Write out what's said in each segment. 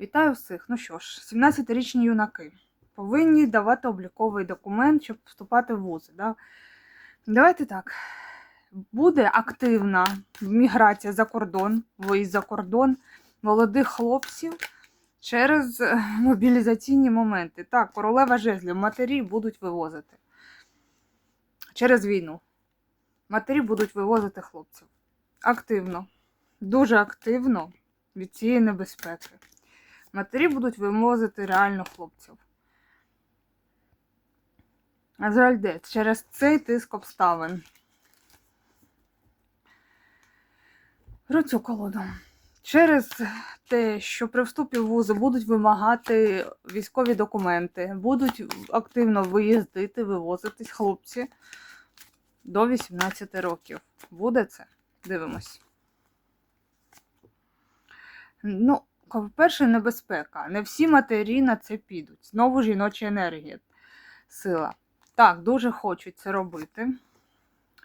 Вітаю всіх. Ну що ж, 17-річні юнаки повинні давати обліковий документ, щоб вступати в вузи. Да? Давайте так. Буде активна міграція за кордон, виїзд за кордон молодих хлопців через е, мобілізаційні моменти. Так, королева жезлів, матері будуть вивозити через війну. Матері будуть вивозити хлопців. Активно, дуже активно від цієї небезпеки. Матері будуть вивозити реально хлопців. Азраїльдець через цей тиск обставин. Про цю колоду. Через те, що при вступі в вузи будуть вимагати військові документи, будуть активно виїздити, вивозитись хлопці до 18 років. Буде це? Дивимось. Ну, по-перше, небезпека. Не всі матері на це підуть. Знову жіноча енергія, сила. Так, дуже хочуть це робити.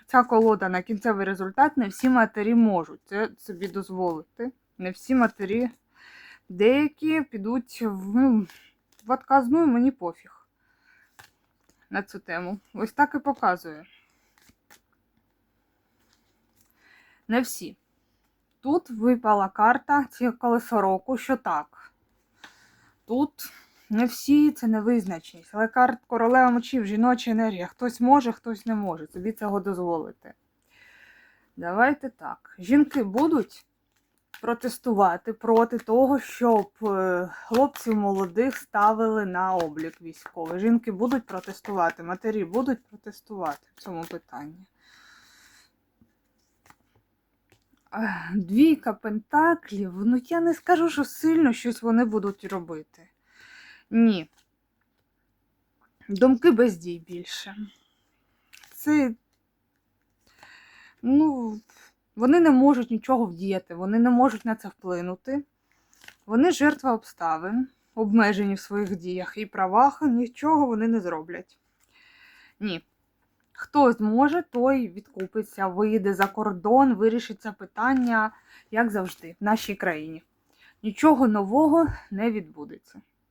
Ця колода на кінцевий результат не всі матері можуть це собі дозволити. Не всі матері, деякі підуть в, ну, в отказну і мені пофіг на цю тему. Ось так і показує. Не всі. Тут випала карта ці колесо року, що так. Тут не всі це не визначеність. Але карт королева мечів, жіноча енергія. Хтось може, хтось не може собі цього дозволити. Давайте так. Жінки будуть протестувати проти того, щоб е, хлопців молодих ставили на облік військовий. Жінки будуть протестувати, матері будуть протестувати в цьому питанні. Двійка пентаклів, ну я не скажу, що сильно щось вони будуть робити. Ні. Думки без дій більше. Це. Ну, вони не можуть нічого вдіяти, вони не можуть на це вплинути. Вони жертва обставин, обмежені в своїх діях і правах, нічого вони не зроблять. Ні. Хто зможе, той відкупиться, вийде за кордон, вирішиться питання, як завжди, в нашій країні. Нічого нового не відбудеться.